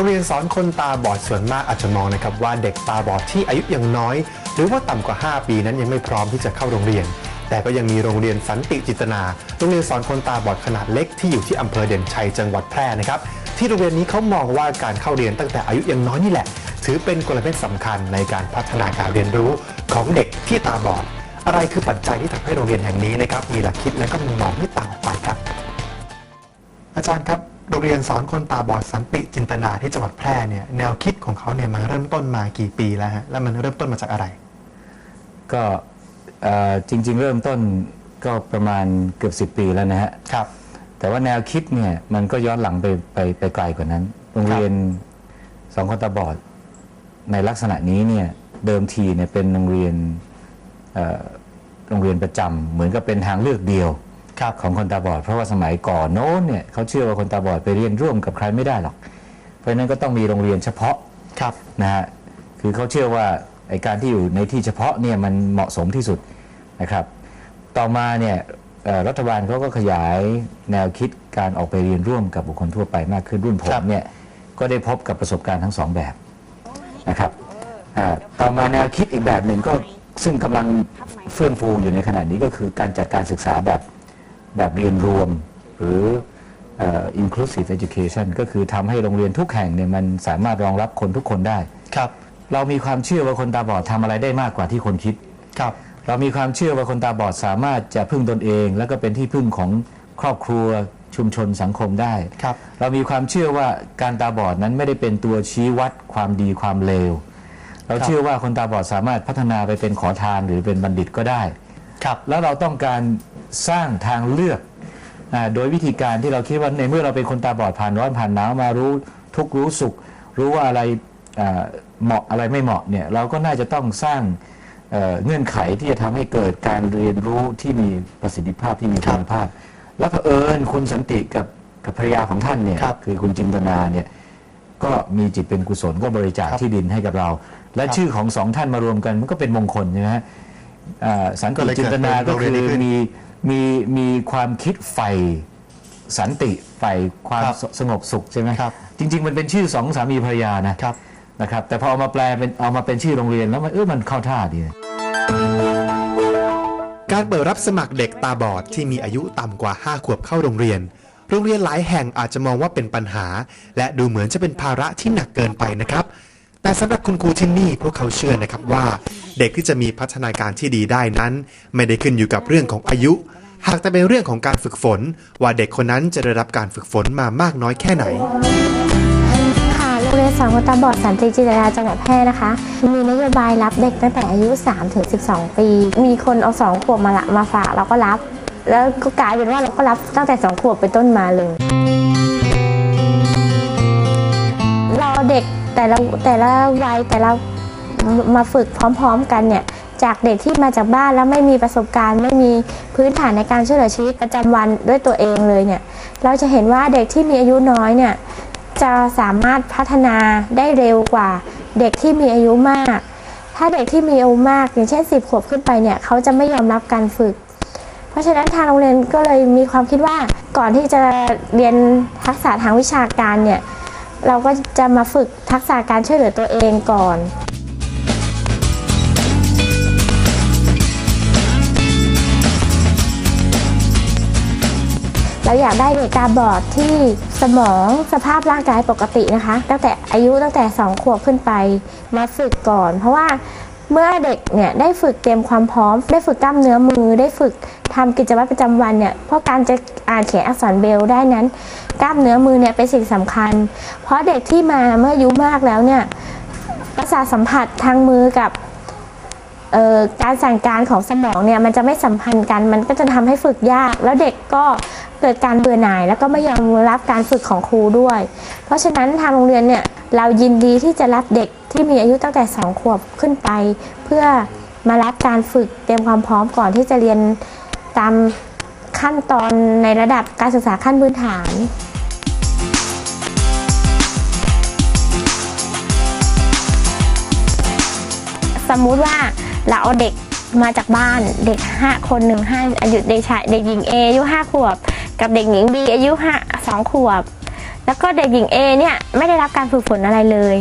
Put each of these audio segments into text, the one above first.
โรงเรียนสอนคนตาบอดส่วนมากอาจจะมองนะครับว่าเด็กตาบอดที่อายุยังน้อย หรือว่าต่ำกว่า 5 ปีนั้นยังไม่พร้อมที่จะเข้าโรงเรียน แต่ก็ยังมีโรงเรียนสันติจิตนา โรงเรียนสอนคนตาบอดขนาดเล็กที่อยู่ที่อำเภอเด่นชัยจังหวัดแพร่นะครับที่โรงเรียนนี้เขามองว่าการเข้าเรียนตั้งแต่อายุยังน้อยนี่แหละ ถือเป็นกลเม็ดสำคัญในการพัฒนาการเรียนรู้ของเด็กที่ตาบอด อะไรคือปัจจัยที่ทำให้โรงเรียนแห่งนี้นะครับมีหลักคิดและก็มุมมองที่ต่างออกไปครับ อาจารย์ครับ โรงเรียนสอนคนตาบอดสันติจินตนาที่จังหวัดแพร่เนี่ยแนวคิดของเขาเนี่ยมันเริ่มต้นมากี่ปีแล้วฮะแล้วมันเริ่มต้นมาจากอะไร ก็เอ่อจริง ๆ เริ่มต้นก็ประมาณเกือบ 10 ปีแล้วนะฮะ ครับ แต่ว่าแนวคิดเนี่ยมันก็ย้อนหลังไปไปไปไกลกว่านั้น โรงเรียนสองคนตาบอดในลักษณะนี้เนี่ยเดิมทีเนี่ยเป็นโรงเรียนเอ่อโรงเรียนประจำเหมือนกับเป็นทางเลือกเดียวครับ ของคนตาบอด เพราะว่าสมัยก่อนโน้นเนี่ยเขาเชื่อว่าคนตาบอดไปเรียนร่วมกับใครไม่ได้หรอก เพราะฉะนั้นก็ต้องมีโรงเรียนเฉพาะครับนะฮะคือเขาเชื่อว่าไอการที่อยู่ในที่เฉพาะเนี่ยมันเหมาะสมที่สุดนะครับ ต่อมาเนี่ยเอ่อรัฐบาลเขาก็ขยายแนวคิดการออกไปเรียนร่วมกับบุคคลทั่วไปมากขึ้นรุ่นผครัมบเนี่ยก็ได้พบกับประสบการณ์ทั้งสองแบบนะครับอ่าต่อมาแนวคิดอีกแบบหนึ่งก็ซึ่งกำลังเฟื่องฟูอยู่ในขณะนี้ก็คือการจัดการศึกษาแบบ แบบเรียนรวมหรือเอ่อ inclusive education ก็คือทำให้โรงเรียนทุกแห่งเนี่ยมันสามารถรองรับคนทุกคนได้ ครับ เรามีความเชื่อว่าคนตาบอดทำอะไรได้มากกว่าที่คนคิด ครับ เรามีความเชื่อว่าคนตาบอดสามารถจะพึ่งตนเอง แล้วก็เป็นที่พึ่งของครอบครัวชุมชนสังคมได้ ครับ เรามีความเชื่อว่าการตาบอดนั้นไม่ได้เป็นตัวชี้วัดความดีความเลว เราครับเชื่อว่าคนตาบอดสามารถพัฒนาไปเป็นขอทานหรือเป็นบัณฑิตก็ได้ ครับ แล้วเราต้องการ สร้างทางเลือกอาโดยวิธีการที่เราคิดว่าในเมื่อเราเป็นคนตาบอดผ่านร้อนผ่านหนาวมารู้ทุกข์รู้สุข รู้ว่าอะไรอ่าเหมาะอะไรไม่เหมาะเนี่ยเราก็น่าจะต้องสร้างเอ่อเงื่อนไขที่จะทำให้เกิดการเรียนรู้ที่มีประสิทธิภาพที่มีคุณภาพ แล้วเผอิญคุณสันติกับกับภรรยาของท่านเนี่ยครับคือคุณจินตนาเนี่ยก็มีจิตเป็นกุศลก็บริจาคครับที่ดินให้กับเรา และครับชื่อของสองท่านมารวมกันมันก็เป็นมงคลใช่ไหมฮะอ่าสันก็ติเลยเกิจิดนตนาเป็นก็โรงเรีคืยนนี้อขึ้นมี มีมีความคิดใฝ่สันติใฝ่ความครับสสงบสุขใช่ไหมครับจริง ๆ มันเป็นชื่อสองสามีภรรยานะครับ นะครับ แต่พอเอามาแปลเป็นเอามาเป็นชื่อโรงเรียนแล้วมันเออมันเข้าท่าดีนะ การเปิดรับสมัครเด็กตาบอดที่มีอายุต่ำกว่า 5 ขวบเข้าโรงเรียน โรงเรียนหลายแห่งอาจจะมองว่าเป็นปัญหา และดูเหมือนจะเป็นภาระที่หนักเกินไปนะครับ แต่สำหรับคุณครูที่นี่พวกเขาเชื่อนะครับว่า เด็กที่จะมีพัฒนาการที่ดีได้นั้น ไม่ได้ขึ้นอยู่กับเรื่องของอายุ หากแต่เป็นเรื่องของการฝึกฝน ว่าเด็กคนนั้นจะได้รับการฝึกฝนมามากน้อยแค่ไหนค่ะโรงเรียนสอนคนตาบอดสันติจิตราจังหวัดแพร่นะคะ มีนโยบายรับเด็กตั้งแต่อายุ3ถึง12 ปี มีคนเอา2ขวบมาละมาฝากเราก็รับ แล้วก็กลายเป็นว่าเราก็รับตั้งแต่2ขวบเป็นต้นมาเลยราเด็ก แต่ละแต่ละวัยแต่ละมาฝึกพร้อม ๆ กันเนี่ยจากเด็กที่มาจากบ้านแล้วไม่มีประสบการณ์ ไม่มีพื้นฐานในการช่วยเหลือชีวิตประจำวันด้วยตัวเองเลยเนี่ยเราจะเห็นว่าเด็กที่มีอายุน้อยเนี่ยจะสามารถพัฒนาได้เร็วกว่าเด็กที่มีอายุมาก ถ้าเด็กที่มีอายุมาก อย่างเช่น 10 ขวบขึ้นไปเนี่ยเขาจะไม่ยอมรับการฝึก เพราะฉะนั้นทางโรงเรียนก็เลยมีความคิดว่าก่อนที่จะเรียนทักษะทางวิชาการเนี่ย เราก็จะมาฝึกทักษะการช่วยเหลือตัวเองก่อนเราอยากได้เด็กตาบอดที่สมองสภาพร่างกายปกตินะคะ ตั้งแต่อายุตั้งแต่ 2 ขวบขึ้นไปมาฝึกก่อน เพราะว่า เมื่อเด็กเนี่ยได้ฝึกเตรียมความพร้อม ได้ฝึกกล้ามเนื้อมือ ได้ฝึกทำกิจวัตรประจำวันเนี่ยเพราะการจะอ่านเขียนอักษรเบลได้นั้น กล้ามเนื้อมือเนี่ยเป็นสิ่งสำคัญ เพราะเด็กที่มาเมื่ออายุมากแล้วเนี่ยประสาทสัมผัสทางมือกับการสั่งการของสมองเนี่ยมันจะไม่สัมพันธ์กัน มันก็จะทำให้ฝึกยาก แล้วเด็กก็เกิดการเบื่อหน่าย แล้วก็ไม่ยอมรับการฝึกของครูด้วย เพราะฉะนั้นทางโรงเรียนเนี่ย เรายินดีที่จะรับเด็กที่มีอายุตั้งแต่ 2 ขวบขึ้นไป เพื่อมารับการฝึกเตรียมความพร้อมก่อนที่จะเรียนตามขั้นตอนในระดับการศึกษาขั้นพื้นฐานสมมุติว่าเราเอาเด็กมาจากบ้านเด็กห้าคนหนึ่งห้าอายุเด็กชายเด็กหญิง A อายุห้าขวบ กับเด็กหญิง B อายุห้าสองขวบ แล้วก็เด็กหญิง A เนี่ยไม่ได้รับการฝึกฝนอะไรเลย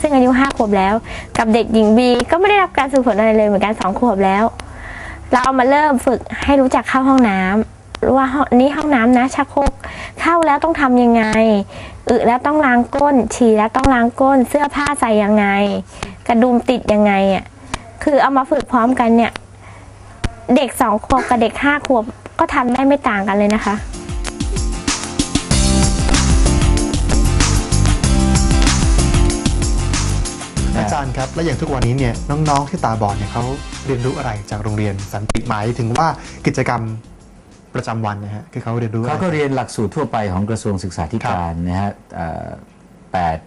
ซึ่งอายุ5ขวบแล้ว กับเด็กหญิง B ก็ไม่ได้รับการฝึกฝนอะไรเลยเหมือนกัน2ขวบแล้ว เราเอามาเริ่มฝึกให้รู้จักเข้าห้องน้ำรู้ว่าห้องนี้ห้องน้ำนะชักโครกเข้าแล้วต้องทำยังไงอึแล้วต้องล้างก้น ฉี่แล้วต้องล้างก้น เสื้อผ้าใส่ยังไง กระดุมติดยังไงอะคือเอามาฝึกพร้อมกันเนี่ย เด็กสองขวบกับเด็กห้าขวบก็ทำได้ไม่ต่างกันเลยนะคะ อาจารย์ครับ แล้วอย่างทุกวันนี้เนี่ยน้องๆที่ตาบอดเนี่ยเขาเรียนรู้อะไรจากโรงเรียนสันติหมายถึงว่ากิจกรรมประจำวันนะฮะคือเขาเรียนรู้เขาก็เรียนหลักสูตรทั่วไปของกระทรวงศึกษาธิการนะฮะแปด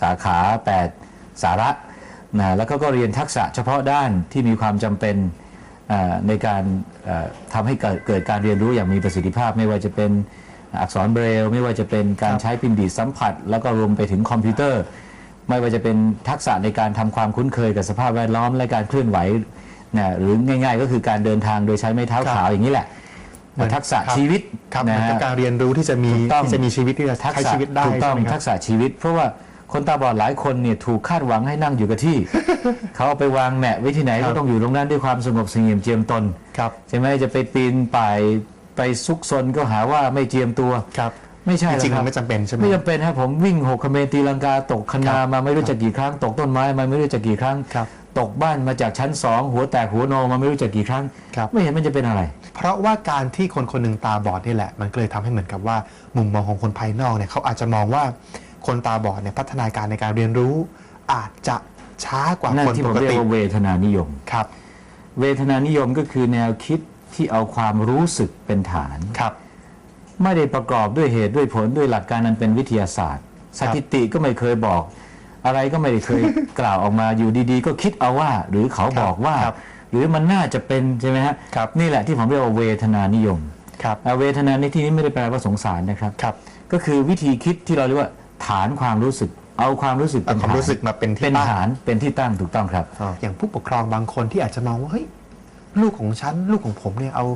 สาขา 8 สาระนะแล้วก็ก็เรียนทักษะเฉพาะด้านที่มีความจำเป็นในการเอ่อทำให้เกิดเกิดการเรียนรู้อย่างมีประสิทธิภาพ ไม่ว่าจะเป็นอักษรเบรล ไม่ว่าจะเป็นการใช้พิมพ์ดีดสัมผัส แล้วก็รวมไปถึงคอมพิวเตอร์ ไม่ว่าจะเป็นทักษะในการทำความคุ้นเคยกับสภาพแวดล้อมและการเคลื่อนไหวนะหรือง่ายๆ ก็คือการเดินทางโดยใช้ไม้เท้าครับขาวอย่างนี้แหละเหมือนทักษะครับชีวิตครับเหมืนะอนกับฮะการเรียนรู้ที่จะมีถูกต้องที่จะมีชีวิตที่จะทักใช้ษะชีวิตได้ถูกต้องใช่ไหมคทัรับกษะชีวิต เพราะว่าคนตาบอดหลายคนเนี่ยถูกคาดหวังให้นั่งอยู่กับที่ เขาเอาไปวางแหมะไว้ที่ไหนครับก็ต้องอยู่ตรงนั้นด้วยความสงบเสงี่ยมเจียมตนครับใช่ไหมจะไปปีนป่ายไปซุกซนก็หาว่าไม่เจียมตัวครับ ไม่ใช่จริงๆหอมันคไม่บจำเป็นใช่ไหมไม่จำเป็นครับผมวิ่งหกคเมนตีลังกาตกคคณารับมาไม่รู้จักกี่ครั้ง ตกต้นไม้มาไม่รู้จักกี่ครั้งครับตกบ้านมาจากชั้นสองหัวแตกหัวโนมาไม่รู้จักกี่ครั้งครับไม่เห็นมันจะเป็นอะไร เพราะว่าการที่คนคนหนึ่งตาบอดนี่แหละ มันก็เลยทำให้เหมือนกับว่า มุมมองของคนภายนอกเนี่ยเขาอาจจะมองว่าคนตาบอดเนี่ยพัฒนาการในการเรียนรู้ อาจจะช้ากว่านั่นคนที่ปผมกเรียติกว่าเวทนานิยมครับ เวทนานิยมก็คือแนวคิดที่เอาความรู้สึกเป็นฐานครับ ไม่ได้ประกอบด้วยเหตุด้วยผลด้วยหลักการนั้นเป็นวิทยาศาสตร์ สถิติก็ไม่เคยบอก อะไรก็ไม่ได้เคยกล่าวออกมาอยู่ดีๆ ก็คิดเอาว่า หรือเขาบอกว่าครับหรือมันน่าจะเป็นใช่ไหมฮะครับนี่แหละที่ผมเรียกว่าเวทนานิยมครับอ่าเวทนาในที่นี้ไม่ได้แปลว่าสงสารนะครับครับก็คือวิธีคิดที่เราเรียกว่าฐานความรู้สึก เอาความรู้สึกเอาเป็นความฐานรู้สึกมาเป็นที่เป็นตั้งฐานเป็นที่ตั้งถูกต้องครับอ่าอย่างผู้ปกครองบางคนที่อาจจะมองว่าเฮ้ยลูกของฉันลูกของผมเนี่ยเอา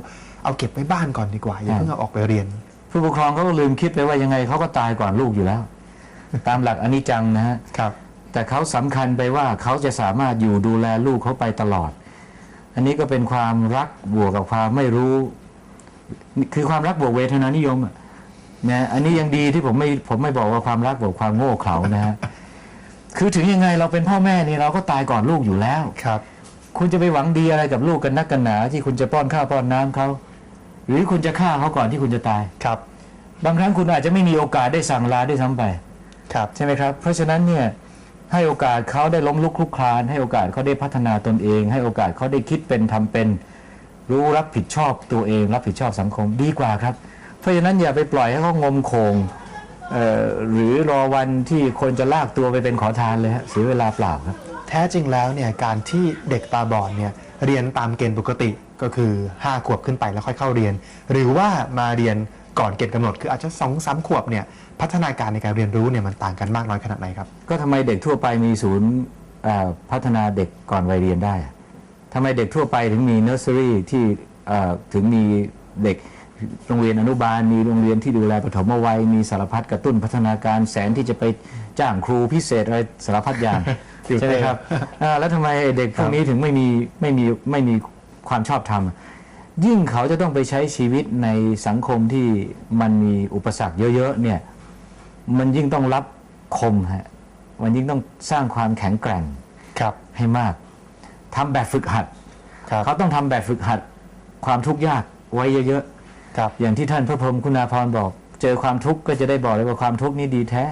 เอาเก็บไว้บ้านก่อนดีกว่าอย่าเพิ่งเอาออกไปเรียน ผู้ปกครองเขาก็ลืมคิดไปว่ายังไงเขาก็ตายก่อนลูกอยู่แล้ว ตามหลักอนิจจังนะฮะครับ แต่เขาสำคัญไปว่าเขาจะสามารถอยู่ดูแลลูกเขาไปตลอด อันนี้ก็เป็นความรักบวกกับความไม่รู้ คือความรักบวกเวทนานิยมอะนะอันนี้ยังดีที่ผมไม่ผมไม่บอกว่าความรักบวกความโง่เขลานะฮะคือถึงยังไงเราเป็นพ่อแม่นี่เราก็ตายก่อนลูกอยู่แล้วครับ คุณจะไปหวังดีอะไรกับลูกกันนักกันหนา ที่คุณจะป้อนข้าวป้อนน้ำเขา หรือคุณจะฆ่าเขาก่อนที่คุณจะตาย ครับ บางครั้งคุณอาจจะไม่มีโอกาสได้สั่งลาได้วยซ้ำไป ครับ ใช่ไหมครับ เพราะฉะนั้นเนี่ยให้โอกาสเขาได้ล้มลุกคลุกคลาน ให้โอกาสเขาได้พัฒนาตนเอง ให้โอกาสเขาได้คิดเป็นทำเป็น รู้รับผิดชอบตัวเอง รับผิดชอบสังคมดีกว่าครับ เพราะฉะนั้นอย่าไปปล่อยให้เขางมโคงเอ่อหรือรอวันที่คนจะลากตัวไปเป็นขอทานเลยฮะเสียเวลาเปล่าครับ แท้จริงแล้วเนี่ยการที่เด็กตาบอดเนี่ยเรียนตามเกณฑ์ปกติ ก็คือ 5 ขวบขึ้นไปแล้วค่อยเข้าเรียน หรือว่ามาเรียนก่อนเกณฑ์กำหนดคืออาจจะ2อสามขวบเนี่ยพัฒนาการในการเรียนรู้เนี่ยมันต่างกันมากน้อยขนาดไหนครับ ก็ทำไมเด็กทั่วไปมีศูนย์เอ่อพัฒนาเด็กก่อนวัยเรียนได้อะทำไมเด็กทั่วไปถึงมีเนอร์เซอรี่ที่เอ่อถึงมีเด็กโรงเรียนอนุบาลมีโรงเรียนที่ดูแลปฐมวัยมีสารพัดกระตุ้นพัฒนาการแสนที่จะไปจ้างครูพิเศษอะไรสารพัดอย่างติวเตอร์ใช่ไหมครับอ่าแล้วทำไมเด็กพวกนี้ถึงไม่มีไม่มีไม่มี ความชอบธรรม ยิ่งเขาจะต้องไปใช้ชีวิตในสังคมที่มันมีอุปสรรคเยอะๆเนี่ยมันยิ่งต้องรับคมฮะมันยิ่งต้องสร้างความแข็งแกร่งครับให้มากทำแบบฝึกหัดครับเขาต้องทำแบบฝึกหัดความทุกข์ยากไว้เยอะครับๆอย่างที่ท่านพระพรหมคุณาภรณ์บอก เจอความทุกข์ก็จะได้บอกเลยว่าความทุกข์นี่ดีแท้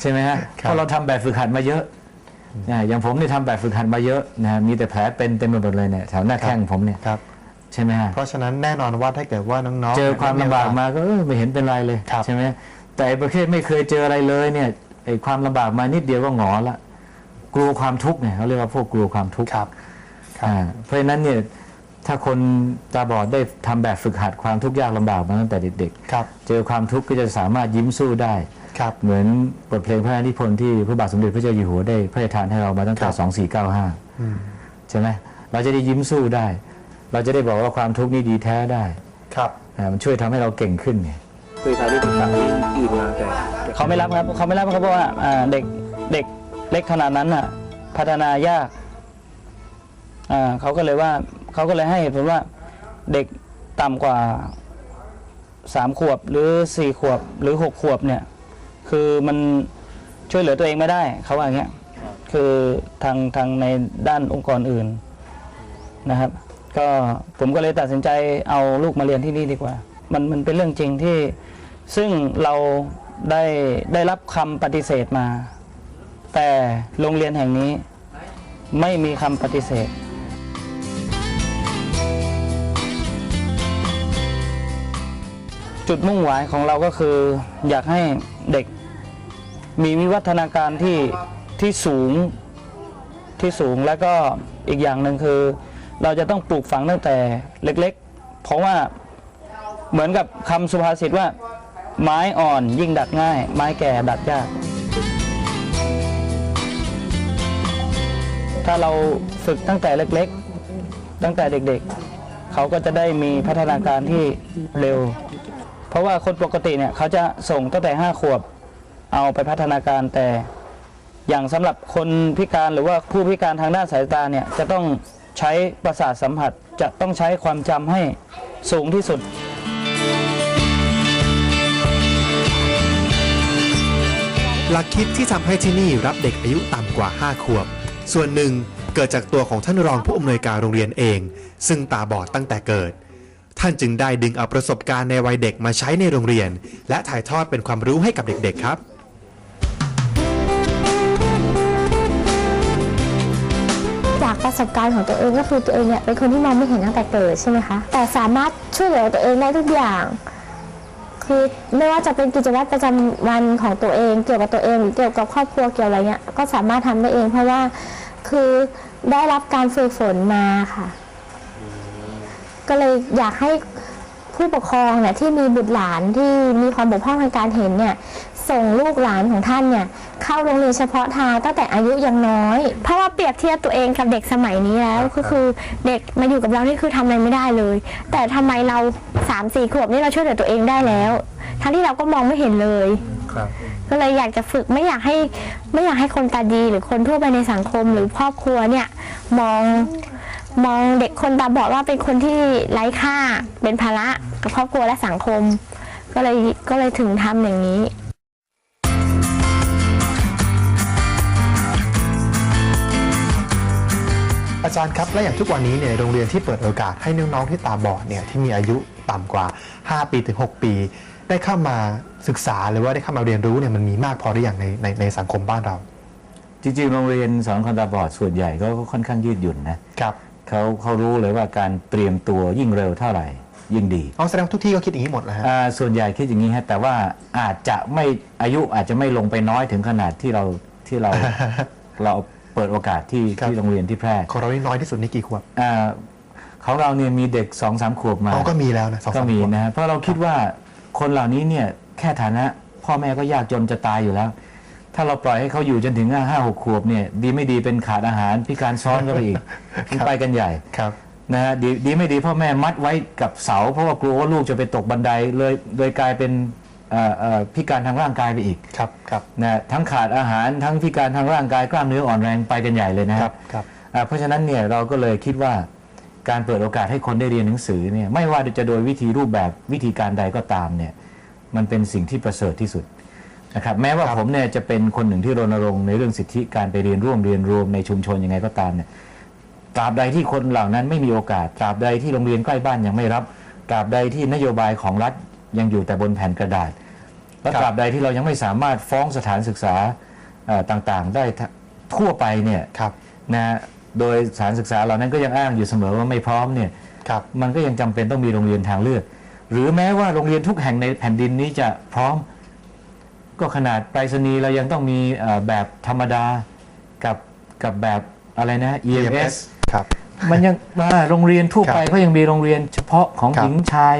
ใช่ไหมฮะครับเพราะเราทำแบบฝึกหัดมาเยอะ นะอย่างผมเนี่ยทำแบบฝึกหัดมาเยอะนะมีแต่แผลเป็นเต็มไปหมดเลยเนี่ยแถวหน้าแข้งผมเนี่ยครับใช่ไหมฮะเพราะฉะนั้นแน่นอนว่าถ้าเกิดว่าน้องๆเจอความลำบากมาก็เออไม่เห็นเป็นไรเลยครับใช่ไหมแต่ไอ้ประเภทไม่เคยเจออะไรเลยเนี่ยไอ้ความลำบากมานิดเดียวก็หงอละกลัวความทุกข์เนี่ยเขาเรียกว่าพวกกลัวความทุกข์ครับครับอ่าเพราะฉะนั้นเนี่ยถ้าคนตาบอดได้ทำแบบฝึกหัดความทุกข์ยากลำบากมาตั้งแต่เด็กครับๆเจอความทุกข์ก็จะสามารถยิ้มสู้ได้ ครับเหมือนบทเพลงพระราชนิพนธ์ที่พระบาทสมเด็จพระเจ้าอยู่หัวได้พระราชทานให้เรามาตั้งแต่ครับ2495อืมใช่ไหมเราจะได้ยิ้มสู้ได้ เราจะได้บอกว่าความทุกข์นี่ดีแท้ได้ ครับอ่ามันช่วยทำให้เราเก่งขึ้นไงเคยพาลูกไปฝากที่อื่นมาแต่แต่เขาไม่รับครับเขาไม่รับครับเพราะว่าอ่าเด็กเด็กเล็กขนาดนั้นน่ะ พัฒนายากอ่าเขาก็เลยว่าเขาก็เลยให้เหตุผลว่าเด็กต่ำกว่าสามขวบหรือสี่ขวบหรือหกขวบเนี่ย คือมันช่วยเหลือตัวเองไม่ได้เขาว่าอย่างเงี้ยคือทางทางในด้านองค์กรอื่นนะครับ ก็ผมก็เลยตัดสินใจเอาลูกมาเรียนที่นี่ดีกว่า มันมันเป็นเรื่องจริงที่ซึ่งเราได้ได้รับคำปฏิเสธมา แต่โรงเรียนแห่งนี้ไม่มีคำปฏิเสธ จุดมุ่งหมายของเราก็คืออยากให้เด็ก มีวิวัฒนาการที่ที่สูงที่สูงแล้วก็อีกอย่างหนึ่งคือ เราจะต้องปลูกฝังตั้งแต่เล็กๆ เพราะว่าเหมือนกับคำสุภาษิตว่า ไม้อ่อนยิ่งดัดง่าย ไม้แก่ดัดยาก ถ้าเราฝึกตั้งแต่เล็กๆ ตั้งแต่เด็กๆ เขาก็จะได้มีพัฒนาการที่เร็ว เพราะว่าคนปกติเนี่ยเขาจะส่งตั้งแต่ 5 ขวบ เอาไปพัฒนาการแต่อย่างสำหรับคนพิการหรือว่าผู้พิการทางด้านสายตาเนี่ยจะต้องใช้ประสาทสัมผัสจะต้องใช้ความจำให้สูงที่สุด หลักคิดที่ทำให้ที่นี่รับเด็กอายุต่ำกว่า 5 ขวบ ส่วนหนึ่งเกิดจากตัวของท่านรองผู้อำนวยการโรงเรียนเอง ซึ่งตาบอดตั้งแต่เกิด ท่านจึงได้ดึงเอาประสบการณ์ในวัยเด็กมาใช้ในโรงเรียน และถ่ายทอดเป็นความรู้ให้กับเด็กๆครับ ประสบการณ์ของตัวเองก็คือตัวเองเนี่ยเป็นคนที่มองไม่เห็นตั้งแต่เกิดใช่ไหมคะแต่สามารถช่วยเหลือตัวเองได้ทุกอย่าง คือไม่ว่าจะเป็นกิจวัตรประจำวันของตัวเอง เกี่ยวกับตัวเองหรือเกี่ยวกับครอบครัวเกี่ยวอะไรเงี้ยก็สามารถทำได้เอง เพราะว่าคือได้รับการฝึกฝนมาค่ะ ก็เลยอยากให้ผู้ปกครองเนี่ยที่มีบุตรหลานที่มีความบกพร่องทางการเห็นเนี่ย ส่งลูกหลานของท่านเนี่ยเข้าโรงเรียนเฉพาะทางตั้งแต่อายุยังน้อย เพราะว่าเปรียบเทียบตัวเองกับเด็กสมัยนี้แล้วก็คือเด็กมาอยู่กับเรานี่คือทำอะไรไม่ได้เลย แต่ทำไมเราสามสี่ขวบนี่เราช่วยเหลือตัวเองได้แล้ว ทั้งที่เราก็มองไม่เห็นเลยครับก็เลยอยากจะฝึกไม่อยากให้ไม่อยากให้คนตาดีหรือคนทั่วไปในสังคมหรือครอบครัวเนี่ยมองมองเด็กคนตาบอดว่าเป็นคนที่ไร้ค่าเป็นภาระกับครอบครัวและสังคม ก็เลยก็เลยถึงทำอย่างนี้ อาจารย์ครับ และอย่างทุกวันนี้เนี่ยโรงเรียนที่เปิดโอกาสให้น้องๆที่ตาบอดเนี่ยที่มีอายุต่ำกว่า 5 ปีถึง 6 ปี ได้เข้ามาศึกษาหรือว่าได้เข้ามาเรียนรู้เนี่ยมันมีมากพอหรือยังในในในสังคมบ้านเรา จริงๆ โรงเรียนสอนคนตาบอดส่วนใหญ่ก็ค่อนข้างยืดหยุ่นนะครับเขาเขารู้เลยว่าการเตรียมตัวยิ่งเร็วเท่าไหร่ยิ่งดีเอาแสดงว่าทุกที่ก็คิดอย่างนี้หมดแล้วฮะอ่าส่วนใหญ่คิดอย่างนี้ฮะแต่ว่าอาจจะไม่อายุอาจจะไม่ลงไปน้อยถึงขนาดที่เราที่เราเรา เปิดโอกาสที่ครับ ที่โรงเรียนที่แพร่ของเรานี่น้อยที่สุดนี่กี่ขวบอ่าของเราเนี่ยมีเด็กสองสามขวบมาอ๋อก็มีแล้วนะสองก็สามมีขวบ นะฮะเพราะเราคิดว่าคนเหล่านี้เนี่ยแค่ฐานะ พ่อแม่ก็ยากจนจะตายอยู่แล้ว ถ้าเราปล่อยให้เขาอยู่จนถึงห้าหกขวบเนี่ยดีไม่ดีเป็นขาดอาหารพิการซ้อนก็ไปอีกมันไปกันใหญ่ครับ นะฮะดีดีไม่ดีพ่อแม่มัดไว้กับเสา เพราะว่ากลัวว่าลูกจะไปตกบันไดเลยเลยกลายเป็นเอ่อเอ่อ พิการทางร่างกายไปอีกครับครับนะฮะทั้งขาดอาหารทั้งพิการทางร่างกายกล้ามเนื้ออ่อนแรงไปกันใหญ่เลยนะฮะครับครับอ่าเพราะฉะนั้นเนี่ยเราก็เลยคิดว่าการเปิดโอกาสให้คนได้เรียนหนังสือเนี่ยไม่ว่าจะโดยวิธีรูปแบบวิธีการใดก็ตามเนี่ยมันเป็นสิ่งที่ประเสริฐที่สุดนะครับแม้ว่าครับผมเนี่ยจะเป็นคนหนึ่งที่รณรงค์ในเรื่องสิทธิการไปเรียนร่วมเรียนรวมในชุมชนยังไงก็ตามเนี่ยตราบใดที่คนเหล่านั้นไม่มีโอกาสตราบใดที่โรงเรียนใกล้บ้านยังไม่รับตราบใดที่นโยบายของรัฐ ยังอยู่แต่บนแผ่นกระดาษและครับตราบใดที่เรายังไม่สามารถฟ้องสถานศึกษาเอ่อต่างๆ ได้ทั่วไปเนี่ยครับนะฮะโดยสถานศึกษาเหล่านั้นก็ยังอ้างอยู่เสมอว่าไม่พร้อมเนี่ยครับมันก็ยังจำเป็นต้องมีโรงเรียนทางเลือก หรือแม้ว่าโรงเรียนทุกแห่งในแผ่นดินนี้จะพร้อม ก็ขนาดไปรษณีย์เรายังต้องมีเอ่อแบบธรรมดากับกับแบบอะไรนะ EMS ครับมันยังมาโรงเรียนทั่วไปครับเขายังมีโรงเรียนเฉพาะของครับหญิงชาย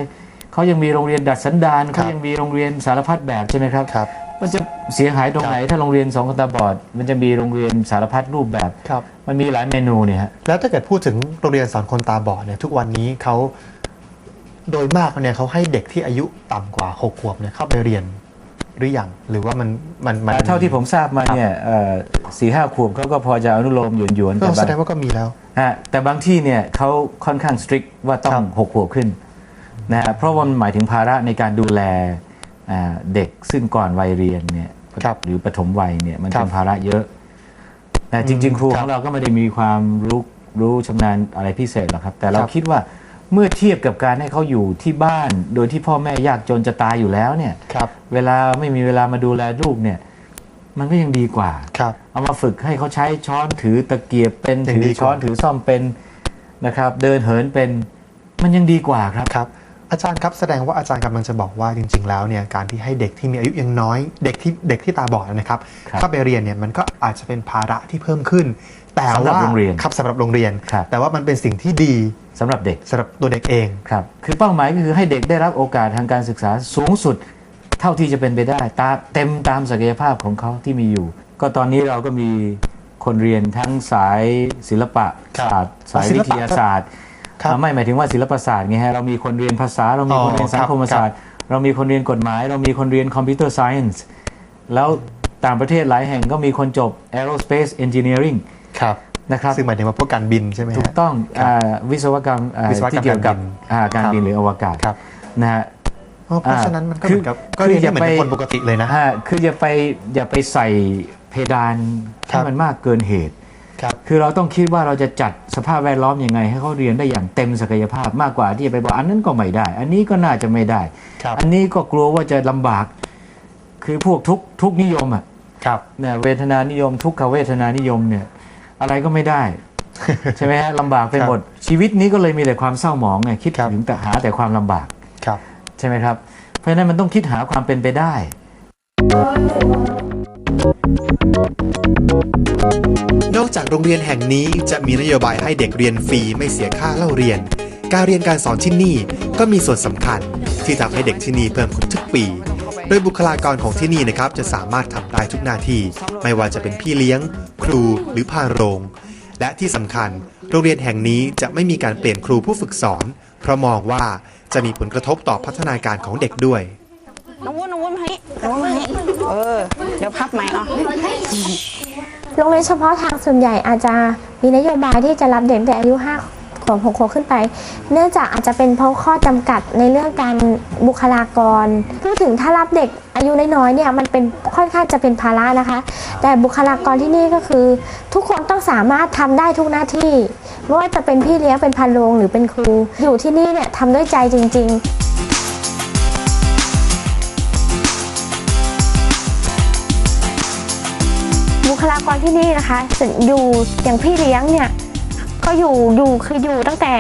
เขายังมีโรงเรียนดัดสันดานครัเขาบยังมีโรงเรียนสารพัดแบบใช่ไหมครับครับมันจะเสียหายตรงไหนถ้าโรงเรียนสองคนตาบอด มันจะมีโรงเรียนสารพัดรูปแบบครับมันมีหลายเมนูเนี่ยฮะแล้วถ้าเกิดพูดถึงโรงเรียนสอนคนตาบอดเนี่ยทุกวันนี้เขาโดยมากเนี่ยเขาให้เด็กที่อายุต่ำกว่า6ขวบเนี่ยเข้าไปเรียนหรือยังหรือว่ามันมันมันอ่าเท่าที่ผมทราบมาเนี่ยสี่ห้าขวบเขาก็พอจะอนุโลมหยวนหยวนๆก็แต่แสบางดงว่าก็มีแล้วฮะแต่บางที่เนี่ยเขาค่อนข้างสตริกว่าต้อครังบหกขวบขึ้น นะฮะเพราะว่ามันหมายถึงภาระในการดูแลอ่าเด็กซึ่งก่อนวัยเรียนเนี่ยครับหรือปฐมวัยเนี่ยมันครัเป็บนภาระเยอะ แต่จริง ๆ ครูคขรับองเราก็ไม่ได้มีความรู้รู้ชำนาญอะไรพิเศษหรอกครับ แต่เราครับคิดว่าเมื่อเทียบกับการให้เขาอยู่ที่บ้าน โดยที่พ่อแม่ยากจนจะตายอยู่แล้วเนี่ยครับเวลาไม่มีเวลามาดูแลลูกเนี่ยมันก็ยังดีกว่าครับเอามาฝึกให้เขาใช้ช้อนถือตะเกียบเป็นยังถืดีอกว่าช้อนถือซ่อมเป็นนะครับ เดินเหินเป็นมันยังดีกว่าครับครับ อาจารย์ครับแสดงว่าอาจารย์กำลังจะบอกว่าจริง ๆ แล้วเนี่ยการที่ให้เด็กที่มีอายุยังน้อย เด็กที่เด็กที่ตาบอดนะครับครับเข้าไปเรียนเนี่ยมันก็อาจจะเป็นภาระที่เพิ่มขึ้น แต่สำหรับว่าโรงเรียนครับสำหรับโรงเรียนครับแต่ว่ามันเป็นสิ่งที่ดีสำหรับเด็กสำหรับตัวเด็กเองครับคือเป้าหมายก็คือให้เด็กได้รับโอกาสทางการศึกษาสูงสุด เท่าที่จะเป็นไปได้ตาเต็มตามศักยภาพของเขาที่มีอยู่ ก็ตอนนี้เราก็มีคนเรียนทั้งสายศิลปะครับศาสตร์สายศิลวิปะทยาศาสตร์ครับอ่า ไม่หมายถึงว่าศิลปศาสตร์ไงฮะเรามีคนเรียนภาษา เรามีคนเรียนสังคมศาสตร์ เรามีคนเรียนกฎหมาย เรามีคนเรียนคอมพิวเตอร์ไซเอนส์แล้วต่างประเทศหลายแห่งก็มีคนจบ aerospace engineering ครับนะครับซึ่งหมายถึงว่าพวกการบินใช่ไหมฮะถูกต้องครับอ่าวิศวกรรมอ่าวิศวกรรมที่เกี่ยวกับการบินอ่าการครับบินหรืออวกาศครับนะฮะอ๋อเพราะอ่าฉะนั้นมันก็คืเหอมือนกับก็คือเรียนอย่าเหมือนไปกับคนปกติเลยนะฮะคืออย่าไปอย่าไปใส่เพดานครัให้บมันมากเกินเหตุ ครับคือเราต้องคิดว่าเราจะจัดสภาพแวดล้อมยังไง ให้เขาเรียนได้อย่างเต็มศักยภาพมากกว่าที่จะไปบอกอันนั้นก็ไม่ได้ อันนี้ก็น่าจะไม่ได้ครับอันนี้ก็กลัวว่าจะลำบาก คือพวกทุกทุกนิยมอะครับเนี่ยเวทนานิยม ทุกขเวทนานิยมเนี่ย อะไรก็ไม่ได้ใช่ไหมฮะลำบากไปหมดชีวิตนี้ก็เลยมีแต่ความเศร้าหมองไงคิดครับถึงแต่หาแต่ความลำบากครับ ใช่ไหมครับ เพราะฉะนั้นมันต้องคิดหาความเป็นไปได้ นอกจากโรงเรียนแห่งนี้จะมีนโยบายให้เด็กเรียนฟรีไม่เสียค่าเล่าเรียน การเรียนการสอนที่นี่ก็มีส่วนสำคัญที่ทำให้เด็กที่นี่เพิ่มขึ้นทุกปี โดยบุคลากรของที่นี่นะครับจะสามารถทำได้ทุกหน้าที่ ไม่ว่าจะเป็นพี่เลี้ยง ครูหรือพานโรง และที่สำคัญ โรงเรียนแห่งนี้จะไม่มีการเปลี่ยนครูผู้ฝึกสอน เพราะมองว่าจะมีผลกระทบต่อพัฒนาการของเด็กด้วยน้องวุ้นน้องวุ้นมาให้น้องวุ้นมาให้เออ เดี๋ยวพับใหม่เอะโรงเรียนเฉพาะทางส่วนใหญ่อาจจะมีนโยบายที่จะรับเด็กแต่อายุ5ขวบ6ขวบขึ้นไป เนื่องจากอาจจะเป็นเพราะข้อจำกัดในเรื่องการบุคลากรพูดถึงถ้ารับเด็กอายุน้อยๆเนี่ยมันเป็นค่อนข้างจะเป็นภาระนะคะ แต่บุคลากรที่นี่ก็คือ ทุกคนต้องสามารถทำได้ทุกหน้าที่ไม่ว่าจะเป็นพี่เลี้ยงเป็นพันโรงหรือเป็นครู อยู่ที่นี่เนี่ยทำด้วยใจจริง ๆ กรที่นี่นะคะอยู่อย่างพี่เลี้ยงเนี่ยก็อยู่อยู่คืออยู่ตั้งแต่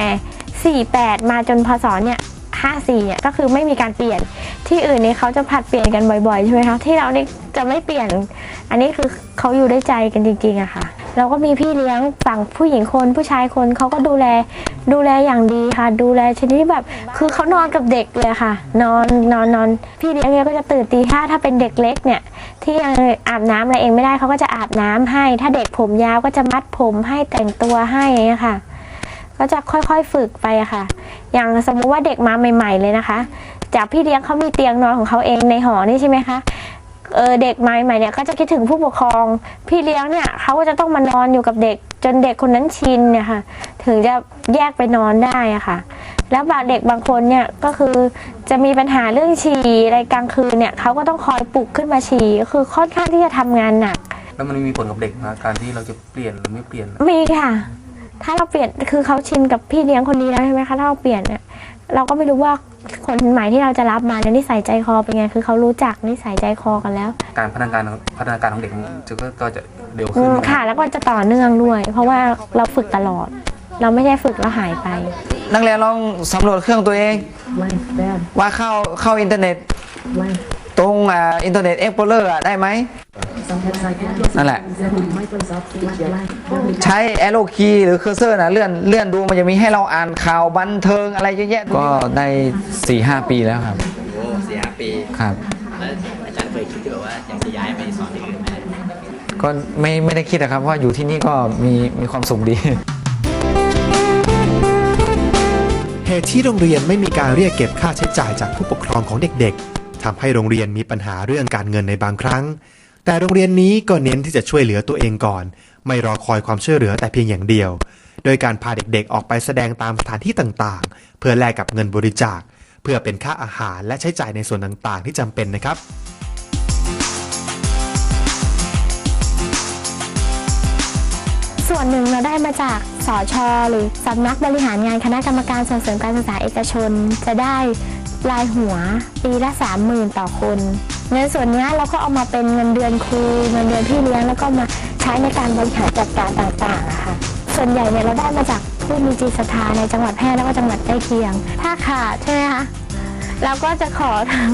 48 มาจนพศเนี่ย54เนี่ยก็คือไม่มีการเปลี่ยนที่อื่นนี่เขาจะผัดเปลี่ยนกันบ่อยๆใช่ไหมคะที่เรานี่จะไม่เปลี่ยน อันนี้คือเขาอยู่ได้ใจกันจริงๆอะค่ะ เราก็มีพี่เลี้ยงฝั่งผู้หญิงคนผู้ชายคนเขาก็ดูแลดูแลอย่างดีค่ะ ดูแลชนิดที่แบบ คือเขานอนกับเด็กเลยค่ะ นอนนอนนอนพี่เลี้ยงเนี่ยก็จะตื่นตีห้าถ้าเป็นเด็กเล็กเนี่ย ที่ยังอาบน้ำอะไรเองไม่ได้เขาก็จะอาบน้ำให้ ถ้าเด็กผมยาวก็จะมัดผมให้แต่งตัวให้อย่างเงี้ยค่ะ ก็จะค่อยๆฝึกไปอะค่ะ อย่างสมมุติว่าเด็กมาใหม่ ๆ เลยนะคะ จากพี่เลี้ยงเขามีเตียงนอนของเขาเองในหอนี่ใช่ไหมคะ เออเด็กมาใหม่ๆเนี่ยก็จะคิดถึงผู้ปกครอง พี่เลี้ยงเนี่ยเขาก็จะต้องมานอนอยู่กับเด็ก จนเด็กคนนั้นชินเนี่ยค่ะ ถึงจะแยกไปนอนได้อะค่ะ แล้วบางเด็กบางคนเนี่ยก็คือจะมีปัญหาเรื่องฉี่อะไรกลางคืนเนี่ยเขาก็ต้องคอยปลุกขึ้นมาฉี่ก็คือค่อนข้างที่จะทำงานหนัก แล้วมันมีผลกับเด็กนะการที่เราจะเปลี่ยนหรือไม่เปลี่ยน มีค่ะ ถ้าเราเปลี่ยน คือเขาชินกับพี่เลี้ยงคนนี้แล้วใช่ไหมคะ ถ้าเราเปลี่ยนเนี่ยเราก็ไม่รู้ว่า คนใหม่ที่เราจะรับมาเนี่ยนิสัยใจคอเป็นไงคือเขารู้จักนิสัยใจคอกันแล้ว การพัฒนาการพัฒนาการของเด็กจะก็ก็จะเร็วอืขึ้นมค่ะ แล้วก็จะต่อเนื่องด้วย เพราะว่าเราฝึกตลอด เราไม่ใช่ฝึกแล้วหายไป นักเรียนลองสำรวจเครื่องตัวเองว่าเข้าเข้าอินเทอร์เน็ตตรงอ่าอินเทอร์เน็ตเอ็กโพเลอร์ได้ไหม นั่นแหละ ใช้แอโรคีหรือเคอร์เซอร์นะเลื่อนเลื่อนดูมันจะมีให้เราอ่านข่าวบันเทิงอะไรเยอะแยะก็ได้4ี่หปีแล้วครับโอ้สี่ห้าปีครับแล้วอาจารย์เคยคิดที่แบบว่าอยากจะย้ายไปสอนที่อื่นไหมก็ไม่ไม่ได้คิดนะครับว่าอยู่ที่นี่ก็มีมีความสุขดีเหตุที่โรงเรียนไม่มีการเรียกเก็บค่าใช้จ่ายจากผู้ปกครองของเด็กๆทำให้โรงเรียนมีปัญหาเรื่องการเงินในบางครั้ง แต่โรงเรียนนี้ก็เน้นที่จะช่วยเหลือตัวเองก่อน ไม่รอคอยความช่วยเหลือแต่เพียงอย่างเดียว โดยการพาเด็กๆ ออกไปแสดงตามสถานที่ต่างๆ เพื่อแลกกับเงินบริจาค เพื่อเป็นค่าอาหารและใช้จ่ายในส่วนต่างๆ ที่จำเป็นนะครับส่วนหนึ่งเราได้มาจากสอชอหรือสำนักบริหารงานคณะกรรมการส่งเสริมการศึกษาเอกชน จะได้ รายหัว ปีละสามหมื่นต่อคน เงินส่วนนี้เราก็เอามาเป็นเงินเดือนครูเงินเดือนพี่เลี้ยงแล้วก็มาใช้ในการบริหารจัดการต่างๆค่ะ ส่วนใหญ่เนี่ยเราได้มาจากผู้มีจิตศรัทธาในจังหวัดแพร่แล้วก็จังหวัดใกล้เคียง ถ้าขาดใช่ไหมคะเราก็จะขอทาง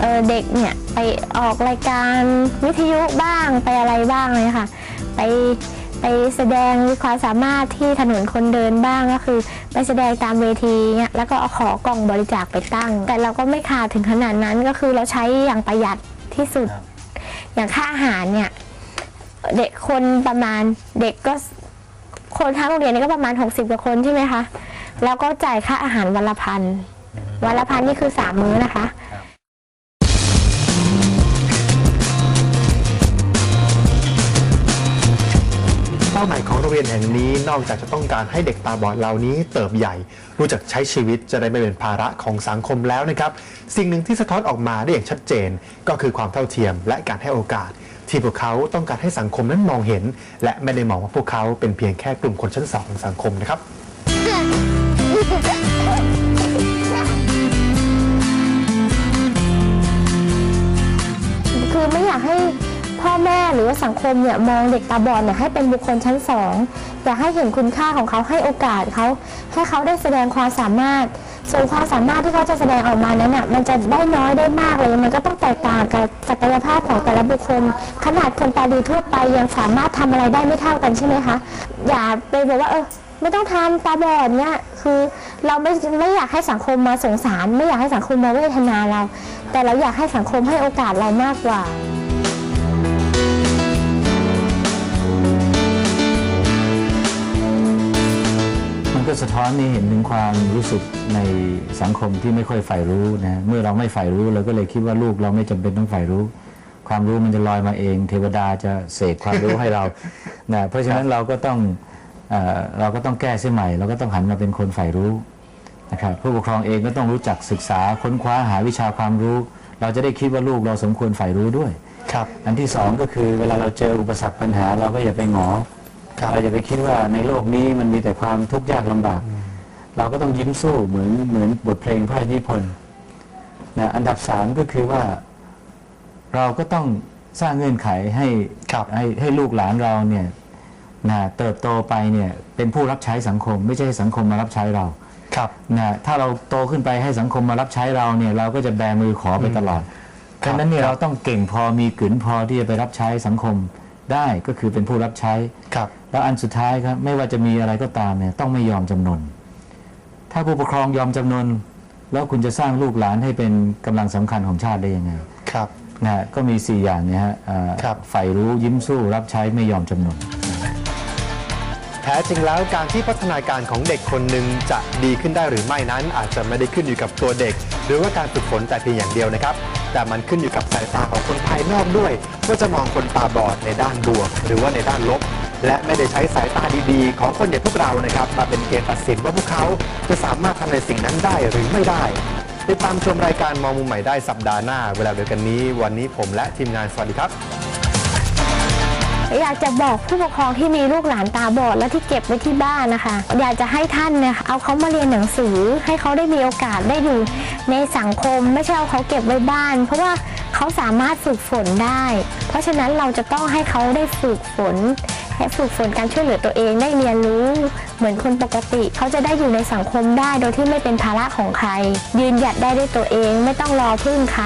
เเด็กเนี่ยไปออกรายการวิทยุบ้างไปอะไรบ้างเลยค่ะ ไป แสดงความสามารถที่ถนนคนเดินบ้างก็คือ ไปแสดงตามเวทีเนี่ยแล้วก็เอาขอกล่องบริจาคไปตั้ง แต่เราก็ไม่ขาดถึงขนาดนั้นก็คือเราใช้อย่างประหยัดที่สุด อย่างค่าอาหารเนี่ยเด็กคนประมาณเด็กก็คนทั้งโรงเรียนนี่ก็ประมาณ 60กว่าคนใช่ไหมคะแล้วก็จ่ายค่าอาหารวันละพันวันละพันนี่คือสามมื้อนะคะ หมายของโรงเรียนแห่งนี้นอกจากจะต้องการให้เด็กตาบอดเหล่านี้เติบใหญ่ รู้จักใช้ชีวิตจะได้ไม่เป็นภาระของสังคมแล้วนะครับ สิ่งหนึ่งที่สะท้อนออกมาได้อย่างชัดเจน ก็คือความเท่าเทียมและการให้โอกาส ที่พวกเขาต้องการให้สังคมนั้นมองเห็น และไม่ได้มองว่าพวกเขาเป็นเพียงแค่กลุ่มคนชั้นสองของสังคมนะครับ หรือว่าสังคมเนี่ยมองเด็กตาบอดเนี่ยให้เป็นบุคคลชั้นสองอยากให้เห็นคุณค่าของเขาให้โอกาสเขาให้เขาได้แสดงความสามารถ ส่วนความสามารถที่เขาจะแสดงออกมานั้นน่ะมันจะได้น้อยได้มากเลย มันก็ต้องแตกต่างกับศักยภาพของแต่ละบุคคล ขนาดคนตาดีทั่วไปยังสามารถทำอะไรได้ไม่เท่ากันใช่ไหมคะอย่าไปบอกว่าเออไม่ต้องทำตาบอดเนี่ยคือเราไม่ไม่อยากให้สังคมมาสงสาร ไม่อยากให้สังคมมาเวทนาเรา แต่เราอยากให้สังคมให้โอกาสเรามากกว่า สะท้อนให้เห็นถึงความรู้สึกในสังคมที่ไม่ค่อยใฝ่รู้นะเมื่อเราไม่ใฝ่รู้เราก็เลยคิดว่าลูกเราไม่จำเป็นต้องใฝ่รู้ ความรู้มันจะลอยมาเอง เทวดาจะเสกความรู้ให้เรานะเพราะฉะนั้นเราก็ต้องเอ่อเราก็ต้องแก้เสียใหม่ เราก็ต้องหันมาเป็นคนใฝ่รู้นะครับผู้ปกครองเองก็ต้องรู้จักศึกษาค้นคว้าหาวิชาความรู้ เราจะได้คิดว่าลูกเราสมควรใฝ่รู้ด้วยครับ อันที่สองก็คือเวลาเราเจออุปสรรคปัญหาเราก็อย่าไปหงอครับ เราอย่าไปคิดว่าในโลกนี้มันมีแต่ความทุกข์ยากลำบาก เราก็ต้องยิ้มสู้เหมือนเหมือนบทเพลงพระราชนิพนธ์นะอันดับสามก็คือว่า เราก็ต้องสร้างเงื่อนไขให้ครับให้ให้ลูกหลานเราเนี่ยนะเติบโตไปเนี่ยเป็นผู้รับใช้สังคม ไม่ใช่ให้สังคมมารับใช้เราครับนะถ้าเราโตขึ้นไปให้สังคมมารับใช้เราเนี่ยเราก็จะแบมือขอไปตลอดครับดังนั้นเนี่ยครับเราต้องเก่งพอมีกลืนพอที่จะไปรับใช้สังคม ได้ก็คือเป็นผู้รับใช้ครับแล้วอันสุดท้ายครับไม่ว่าจะมีอะไรก็ตามเนี่ยต้องไม่ยอมจำนน ถ้าผู้ปกครองยอมจำนน แล้วคุณจะสร้างลูกหลานให้เป็นกำลังสำคัญของชาติได้ยังไงครับนะฮะก็มี 4 อย่างเนี่ยฮะเอ่อครับใฝ่รู้ยิ้มสู้รับใช้ไม่ยอมจำนนแท้จริงแล้วการที่พัฒนาการของเด็กคนหนึ่งจะดีขึ้นได้หรือไม่นั้น อาจจะไม่ได้ขึ้นอยู่กับตัวเด็ก หรือว่าการฝึกฝนแต่เพียงอย่างเดียวนะครับ แต่มันขึ้นอยู่กับสายตาของคนภายนอกด้วยว่าจะมองคนตาบอดในด้านบวก หรือว่าในด้านลบ และไม่ได้ใช้สายตาดีๆ ของคนอย่างพวกเรานะครับมาเป็นเกณฑ์ตัดสินว่าพวกเขาจะสามารถทำในสิ่งนั้นได้หรือไม่ได้ติดตามชมรายการมองมุมใหม่ได้สัปดาห์หน้า เวลาเดียวกันนี้ วันนี้ผมและทีมงานสวัสดีครับ อยากจะบอกผู้ปกครองที่มีลูกหลานตาบอดและที่เก็บไว้ที่บ้านนะคะ อยากจะให้ท่านเนี่ยเอาเขามาเรียนหนังสือ ให้เขาได้มีโอกาสได้อยู่ในสังคมไม่ใช่เอาเขาเก็บไว้บ้าน เพราะว่าเขาสามารถฝึกฝนได้ เพราะฉะนั้นเราจะต้องให้เขาได้ฝึกฝนให้ฝึกฝนการช่วยเหลือตัวเองได้เรียนรู้ เหมือนคนปกติ เขาจะได้อยู่ในสังคมได้โดยที่ไม่เป็นภาระของใคร ยืนหยัดได้ด้วยตัวเองไม่ต้องรอพึ่งใคร